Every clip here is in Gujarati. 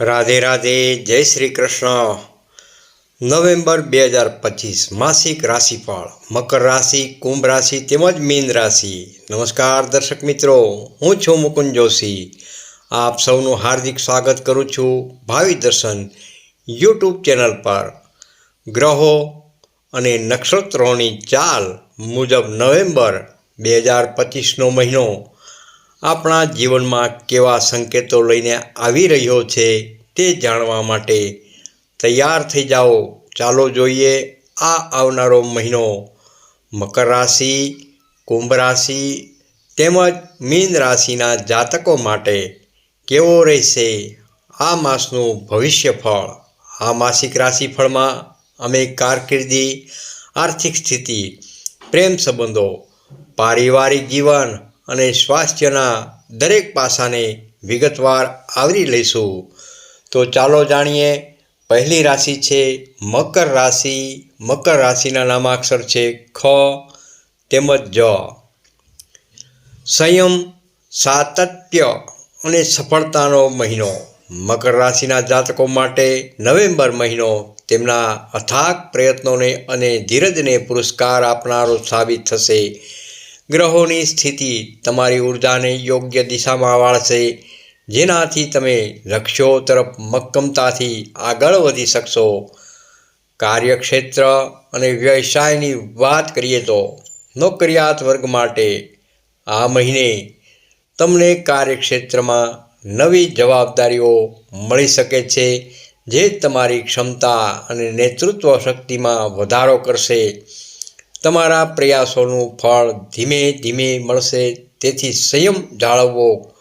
રાધે રાધે, જય શ્રી કૃષ્ણ. નવેમ્બર બે હજાર પચીસ, માસિક રાશિફળ, મકર રાશિ, કુંભ રાશિ તેમજ મીન રાશિ. નમસ્કાર દર્શક મિત્રો, હું છું મુકુંદ જોશી. આપ સૌનું હાર્દિક સ્વાગત કરું છું ભાવિ દર્શન યુટ્યુબ ચેનલ પર. ગ્રહો અને નક્ષત્રોની ચાલ મુજબ નવેમ્બર બે હજાર પચીસનો મહિનો આપણા જીવનમાં કેવા સંકેતો લઈને આવી રહ્યો છે તે જાણવા માટે તૈયાર થઈ જાઓ. ચાલો જોઈએ આ આવનારો મહિનો. મકર રાશિ, કુંભ રાશિ તેમજ મીન રાશિના જાતકો માટે કેવો રહેશે? આ માસનું ભવિષ્યફળ. આ માસિક રાશિફળમાં અમે કારકિર્દી, આર્થિક સ્થિતિ, પ્રેમ સંબંધો, પારિવારિક જીવન અને સ્વાસ્થ્યના દરેક પાસાને વિગતવાર આવરી લઈશું. તો ચાલો જાણીએ, પહેલી રાશિ છે મકર રાશિ. મકર રાશિના નામાક્ષર છે ખ, તેમજ જ. સંયમ, સાતત્ય અને સફળતાનો મહિનો. મકર રાશિના જાતકો માટે નવેમ્બર મહિનો તેમના અથાગ પ્રયત્નોને અને ધીરજને પુરસ્કાર આપનારો સાબિત થશે. ગ્રહોની સ્થિતિ તમારી ઉર્જાને યોગ્ય દિશામાં વાળશે. જેનાથી તમે લક્ષ્યો તરફ મક્કમતાથી આગળ વધી શકશો. કાર્યક્ષેત્ર અને વ્યવસાયની વાત કરીએ તો નોકરિયાત વર્ગ માટે આ મહિને તમને કાર્યક્ષેત્રમાં નવી જવાબદારીઓ મળી શકે છે, જે તમારી ક્ષમતા અને નેતૃત્વ શક્તિમાં વધારો કરશે. તમારા પ્રયાસોનું ફળ ધીમે ધીમે મળશે. તેથી સંયમ જાળવવો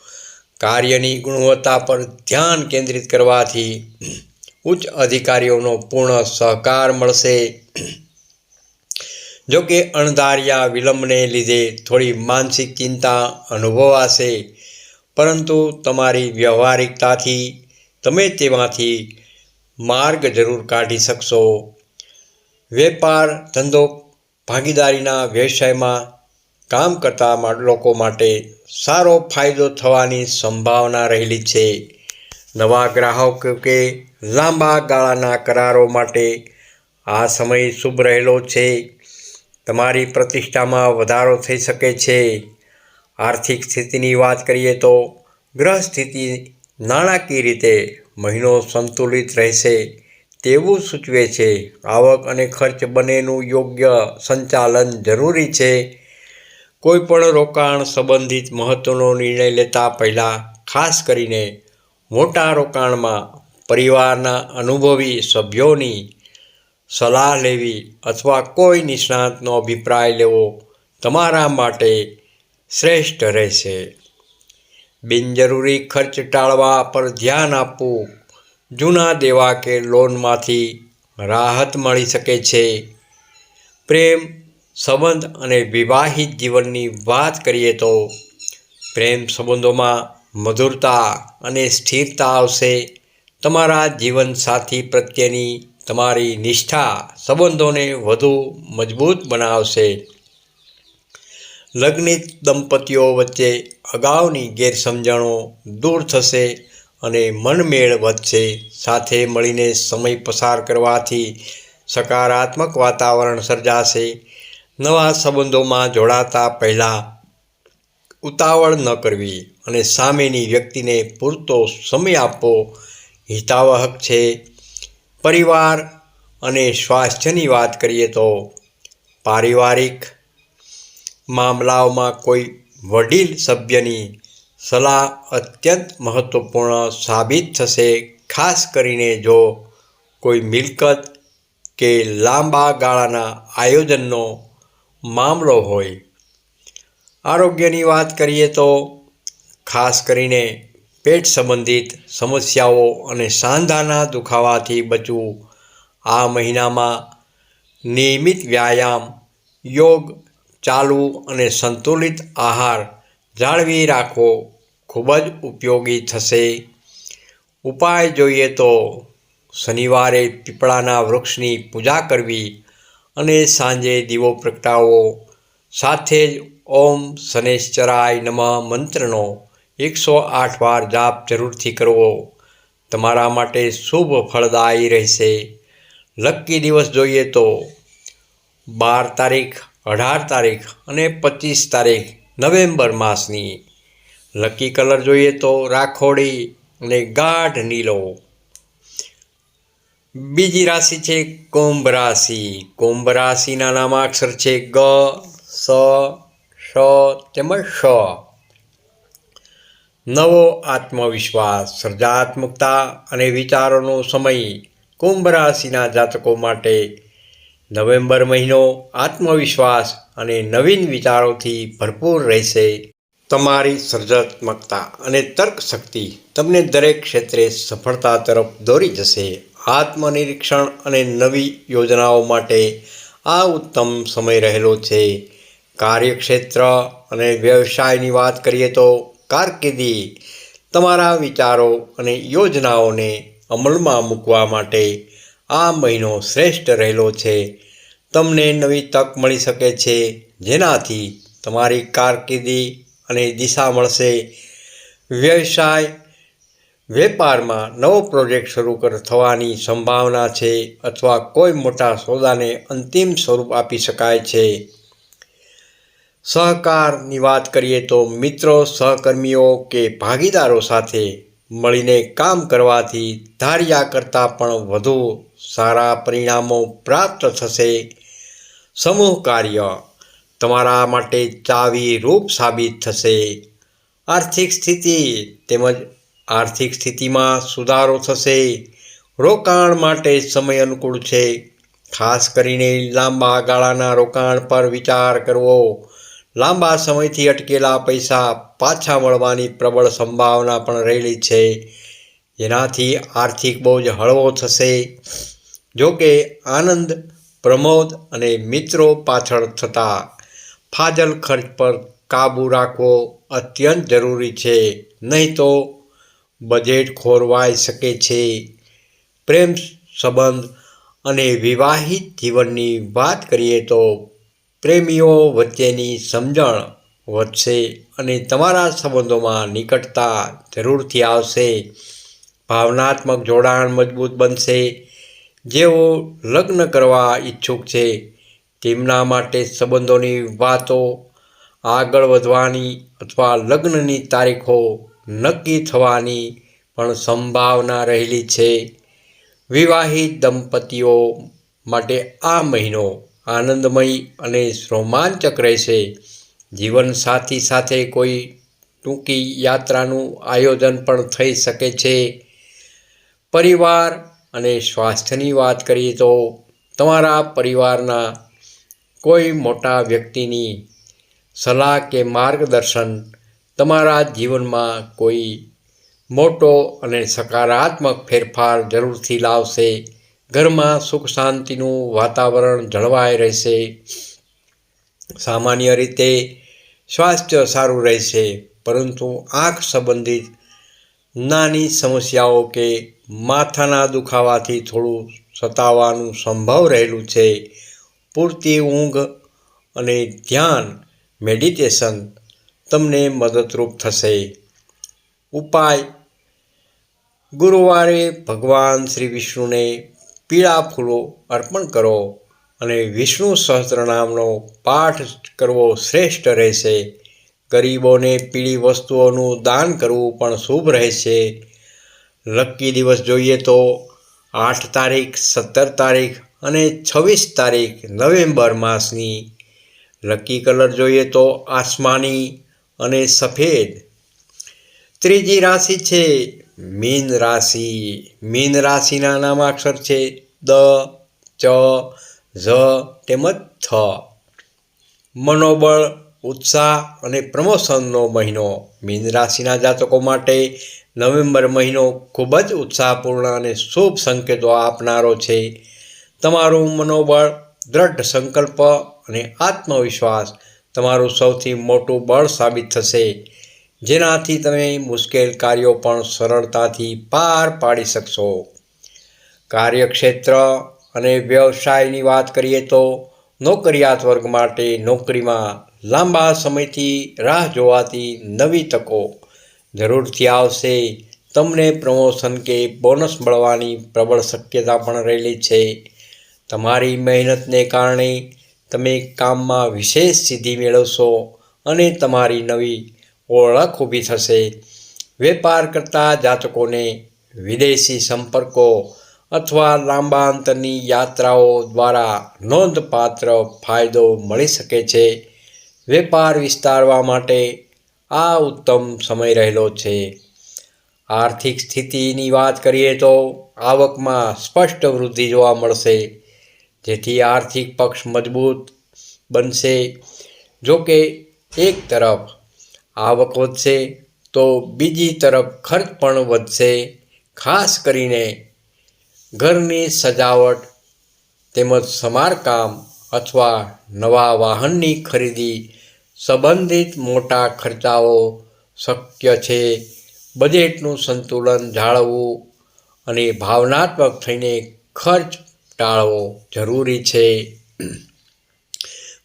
કાર્યની ગુણવત્તા પર ધ્યાન કેન્દ્રિત કરવાથી ઉચ્ચ અધિકારીઓનો પૂર્ણ સહકાર મળશે. જો કે અણધાર્યા વિલંબને લીધે થોડી માનસિક ચિંતા અનુભવાશે. પરંતુ તમારી વ્યવહારિકતાથી તમે તેમાંથી માર્ગ જરૂર કાઢી શકશો. વેપાર ધંધો ભાગીદારીના વ્યવસાયમાં કામ કરતા લોકો માટે સારો ફાયદો થવાની સંભાવના રહેલી છે. નવા ગ્રાહકો કે લાંબા ગાળાના કરારો માટે આ સમય શુભ રહેલો છે. તમારી પ્રતિષ્ઠામાં વધારો થઈ શકે છે. આર્થિક સ્થિતિની વાત કરીએ તો ગ્રહ સ્થિતિ નાણાકીય રીતે મહિનો સંતુલિત રહેશે. તેવું સૂચવે છે, આવક અને ખર્ચ બંનેનું યોગ્ય સંચાલન જરૂરી છે. કોઈપણ રોકાણ સંબંધિત મહત્ત્વનો નિર્ણય લેતા પહેલાં ખાસ કરીને મોટા રોકાણમાં પરિવારના અનુભવી સભ્યોની સલાહ લેવી અથવા કોઈ નિષ્ણાતનો અભિપ્રાય લેવો તમારા માટે શ્રેષ્ઠ રહેશે. બિનજરૂરી ખર્ચ ટાળવા પર ધ્યાન આપવું જૂના દેવા કે લોનમાંથી રાહત મળી શકે છે. પ્રેમ, સંબંધ અને વિવાહિત જીવનની વાત કરીએ તો પ્રેમ સંબંધોમાં મધુરતા અને સ્થિરતા આવશે. તમારા જીવનસાથી પ્રત્યેની તમારી નિષ્ઠા સંબંધોને વધુ મજબૂત બનાવશે. લગ્નિત દંપતીઓ વચ્ચે અગાઉની ગેરસમજણો દૂર થશે. અને મનમેળ વધશે. સાથે મળીને સમય પસાર કરવાથી સકારાત્મક વાતાવરણ સર્જાશે. નવા સંબંધોમાં જોડાતા પહેલાં ઉતાવળ ન કરવી અને સામેની વ્યક્તિને પૂરતો સમય આપવો હિતાવહક છે. પરિવાર અને સ્વાસ્થ્યની વાત કરીએ તો પારિવારિક મામલાઓમાં કોઈ વડીલ સભ્યની સલાહ અત્યંત મહત્વપૂર્ણ સાબિત થશે, ખાસ કરીને જો કોઈ મિલકત કે લાંબા ગાળાના આયોજનનો મામલો હોય. આરોગ્યની વાત કરીએ તો ખાસ કરીને પેટ સંબંધિત સમસ્યાઓ અને સાંધાના દુખાવાથી બચવું આ મહિનામાં નિયમિત વ્યાયામ, યોગ ચાલુ અને સંતુલિત આહાર જાળવી રાખવો ખૂબ જ ઉપયોગી થશે. ઉપાય જોઈએ તો શનિવારે પીપળાના વૃક્ષની પૂજા કરવી અને સાંજે દીવો પ્રગટાવવો. સાથે જ ઓમ શનેશ્ચરાય નમઃ મંત્રનો એકસો આઠ વાર જાપ જરૂરથી કરવો. તમારા માટે શુભ ફળદાયી રહેશે. લક્કી દિવસ જોઈએ તો બાર તારીખ, અઢાર તારીખ અને પચીસ તારીખ નવેમ્બર માસની લકી કલર જોઈએ તો રાખોડી અને ગાઢ નીલો. બીજી રાશિ છે કુંભ રાશિ. કુંભ રાશિના નામાક્ષર છે ગ, સ શ તેમજ શ નવો આત્મવિશ્વાસ, સર્જાત્મકતા અને વિચારોનો સમય કુંભ રાશિના જાતકો માટે નવેમ્બર મહિનો આત્મવિશ્વાસ અને નવીન વિચારોથી ભરપૂર રહેશે. તમારી સર્જનાત્મકતા અને તર્ક શક્તિ તમને દરેક ક્ષેત્રે સફળતા તરફ દોરી જશે. આત્મનિરીક્ષણ અને નવી યોજનાઓ માટે આ ઉત્તમ સમય રહેલો છે. કાર્યક્ષેત્ર અને વ્યવસાયની વાત કરીએ તો કારકિર્દી તમારા વિચારો અને યોજનાઓને અમલમાં મૂકવા માટે આ મહિનો શ્રેષ્ઠ રહેલો છે. તમને નવી તક મળી શકે છે. જેનાથી તમારી કારકિર્દી અને દિશા મળશે. વ્યવસાય, વેપારમાં નવો પ્રોજેક્ટ શરૂ કર, થવાની સંભાવના છે અથવા કોઈ મોટા સોદાને અંતિમ સ્વરૂપ આપી શકાય છે. સહકારની વાત કરીએ તો મિત્રો, સહકર્મીઓ કે ભાગીદારો સાથે મળીને કામ કરવાથી ધાર્યા કરતાં પણ વધુ સારા પરિણામો પ્રાપ્ત થશે. સમૂહ કાર્ય તમારા માટે ચાવી રૂપ સાબિત થશે. આર્થિક સ્થિતિ તેમજ આર્થિક સ્થિતિમાં સુધારો થશે. રોકાણ માટે સમય અનુકૂળ છે. ખાસ કરીને લાંબા ગાળાના રોકાણ પર વિચાર કરવો. લાંબા સમયથી અટકેલા પૈસા પાછા મળવાની પ્રબળ સંભાવના પણ રહેલી છે. જેનાથી આર્થિક બોજ હળવો થશે. જો કે આનંદ, પ્રમોદ અને મિત્રો પાછળ થતા ફાજલ ખર્ચ પર કાબૂ રાખવો અત્યંત જરૂરી છે. નહીં તો બજેટ ખોરવાઈ શકે છે. પ્રેમ સંબંધ અને વિવાહિત જીવનની વાત કરીએ તો પ્રેમીઓ વચ્ચેની સમજણ વધશે અને તમારા સંબંધોમાં નિકટતા જરૂરથી આવશે. ભાવનાત્મક જોડાણ મજબૂત બનશે. જેઓ લગ્ન કરવા ઈચ્છુક છે તેમના માટે સંબંધોની વાતો આગળ વધવાની અથવા લગ્નની તારીખો નક્કી થવાની પણ સંભાવના રહેલી છે. વિવાહિત દંપતીઓ માટે આ મહિનો આનંદમય અને રોમાંચક રહેશે. જીવનસાથી સાથે કોઈ ટૂંકી યાત્રાનું આયોજન પણ થઈ શકે છે. પરિવાર અને સ્વાસ્થ્યની વાત કરીએ તો તમારા પરિવારના કોઈ મોટા વ્યક્તિની સલાહ કે માર્ગદર્શન તમારા જીવનમાં કોઈ મોટો અને સકારાત્મક ફેરફાર જરૂરથી લાવશે. ઘરમાં સુખ શાંતિનું વાતાવરણ જળવાઈ રહેશે. સામાન્ય રીતે સ્વાસ્થ્ય સારું રહેશે, પરંતુ આંખ સંબંધિત નાની સમસ્યાઓ કે માથાના દુખાવાથી થોડું સતાવાનું સંભવ રહેલું છે. પૂરતી ઊંઘ અને ધ્યાન મેડિટેશન તમને મદદરૂપ થશે. ઉપાય. ગુરુવારે ભગવાન શ્રી વિષ્ણુને પીળા ફૂલો અર્પણ કરો અને વિષ્ણુ સહસ્ત્રનામનો પાઠ કરવો શ્રેષ્ઠ રહેશે. ગરીબોને પીળી વસ્તુઓનું દાન કરવું પણ શુભ રહેશે. લક્કી દિવસ જોઈએ તો આઠ તારીખ, સત્તર તારીખ અને છવ્વીસ તારીખ નવેમ્બર માસની લકી કલર જોઈએ તો આસમાની અને સફેદ. ત્રીજી રાશિ છે મીન રાશિ. મીન રાશિના નામાક્ષર છે દ, ચ, ઝ તેમજ થ. મનોબળ, ઉત્સાહ અને પ્રમોશનનો મહિનો મીન રાશિના જાતકો માટે નવેમ્બર મહિનો ખૂબ જ ઉત્સાહપૂર્ણ અને શુભ સંકેતો આપનારો છે. તમારું મનોબળ, દ્રઢ સંકલ્પ અને આત્મવિશ્વાસ તમારું સૌથી મોટું બળ સાબિત થશે. જેનાથી તમે મુશ્કેલ કાર્યો પણ સરળતાથી પાર પાડી શકશો. કાર્યક્ષેત્ર અને વ્યવસાયની વાત કરીએ તો નોકરિયાત વર્ગ માટે નોકરીમાં લાંબા સમયથી રાહ જોવાતી નવી તકો જરૂરથી આવશે. તમને પ્રમોશન કે બોનસ મળવાની પ્રબળ શક્યતા પણ રહેલી છે. તમારી મહેનતને કારણે તમે કામમાં વિશેષ સિદ્ધિ મેળવશો અને તમારી નવી ઓળખ ઊભી થશે. વેપાર કરતા જાતકોને વિદેશી સંપર્કો અથવા લાંબા અંતરની યાત્રાઓ દ્વારા નોંધપાત્ર ફાયદો મળી શકે છે. વેપાર વિસ્તારવા માટે આ ઉત્તમ સમય રહેલો છે. આર્થિક સ્થિતિની વાત કરીએ તો આવકમાં સ્પષ્ટ વૃદ્ધિ જોવા મળશે. જેથી આર્થિક પક્ષ મજબૂત બનશે. જો કે એક તરફ આવક વધશે, તો બીજી તરફ ખર્ચ પણ વધશે. ખાસ કરીને ઘરની સજાવટ તેમજ સમારકામ અથવા નવા વાહનની ખરીદી સંબંધિત મોટા ખર્ચાઓ શક્ય છે. બજેટનું સંતુલન જાળવવું અને ભાવનાત્મક થઈને ખર્ચ ટાળવો જરૂરી છે.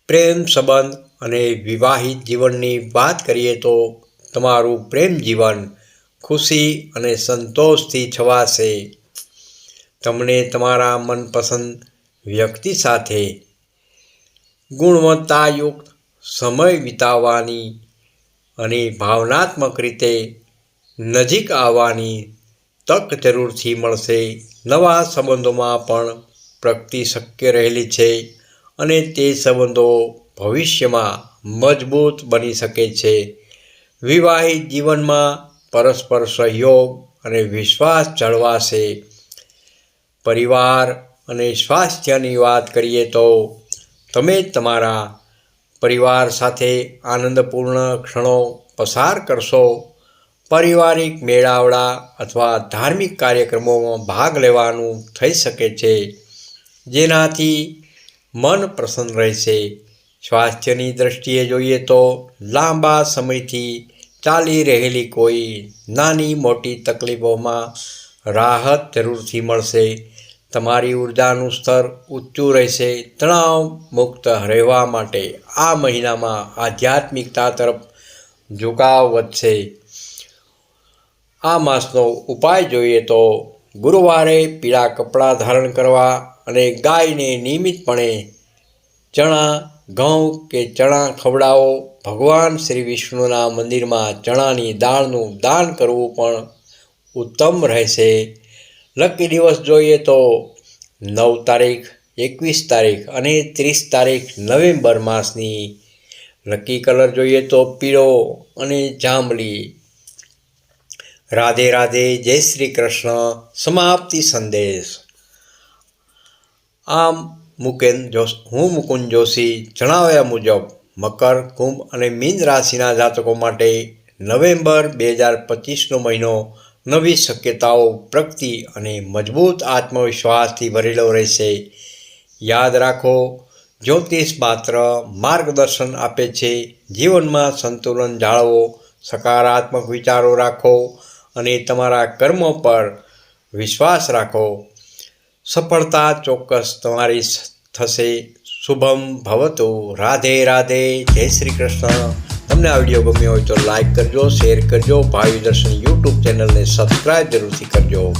પ્રેમ સંબંધ અને વિવાહિત જીવનની વાત કરીએ તો તમારું પ્રેમ જીવન ખુશી અને સંતોષથી છવાશે. તમને તમારા મનપસંદ વ્યક્તિ સાથે ગુણવત્તાયુક્ત સમય વિતાવવાની અને ભાવનાત્મક રીતે નજીક આવવાની તક જરૂરથી મળશે. નવા સંબંધોમાં પણ પ્રગતિ શક્ય રહેલી છે અને તે સંબંધો ભવિષ્યમાં મજબૂત બની શકે છે. વિવાહિત જીવનમાં પરસ્પર સહયોગ અને વિશ્વાસ જળવાશે. પરિવાર અને સ્વાસ્થ્યની વાત કરીએ તો તમે તમારા પરિવાર સાથે આનંદપૂર્ણ ક્ષણો પસાર કરશો. પારિવારિક મેળાવડા અથવા ધાર્મિક કાર્યક્રમોમાં ભાગ લેવાનું થઈ શકે છે. જેનાથી મન પ્રસન્ન રહેશે. સ્વાસ્થ્યની દૃષ્ટિએ જોઈએ તો લાંબા સમયથી ચાલી રહેલી કોઈ નાની મોટી તકલીફોમાં રાહત જરૂરથી મળશે. તમારી ઉર્જાનું સ્તર ઊંચું રહેશે. તણાવ મુક્ત રહેવા માટે આ મહિનામાં આધ્યાત્મિકતા તરફ ઝુકાવ વધશે. આ માસનો ઉપાય જોઈએ તો ગુરુવારે પીળા કપડાં ધારણ કરવા અને ગાયને નિયમિતપણે ચણા, ઘઉં કે ચણા ખવડાવો. ભગવાન શ્રી વિષ્ણુના મંદિરમાં ચણાની દાળનું દાન કરવું પણ ઉત્તમ રહેશે. લકી દિવસ જોઈએ તો નવ તારીખ, એકવીસ તારીખ અને ત્રીસ તારીખ નવેમ્બર માસની લકી કલર જોઈએ તો પીળો અને જાંબલી. રાધે રાધે, જય શ્રી કૃષ્ણ. સમાપ્તિ સંદેશ. આમ મુકેન જોશ, હું મુકુંદ જોશી જણાવ્યા મુજબ, મકર, કુંભ અને મીન રાશિના જાતકો માટે નવેમ્બર બે હજાર પચીસનો મહિનો નવી શક્યતાઓ, પ્રગતિ અને મજબૂત આત્મવિશ્વાસથી ભરેલો રહેશે. યાદ રાખો, જ્યોતિષ માત્ર માર્ગદર્શન આપે છે, જીવનમાં સંતુલન જાળવો, સકારાત્મક વિચારો રાખો અને તમારા કર્મ પર વિશ્વાસ રાખો. સફળતા ચોક્કસ તમારી થશે. શુભમ ભવતો. રાધે રાધે. જય શ્રી કૃષ્ણ. તમને આ વીડિયો ગમ્યો હોય તો લાઈક કરજો, શેર કરજો, ભાવિ દર્શન યુટ્યુબ ચેનલને સબસ્ક્રાઈબ જરૂરથી કરજો.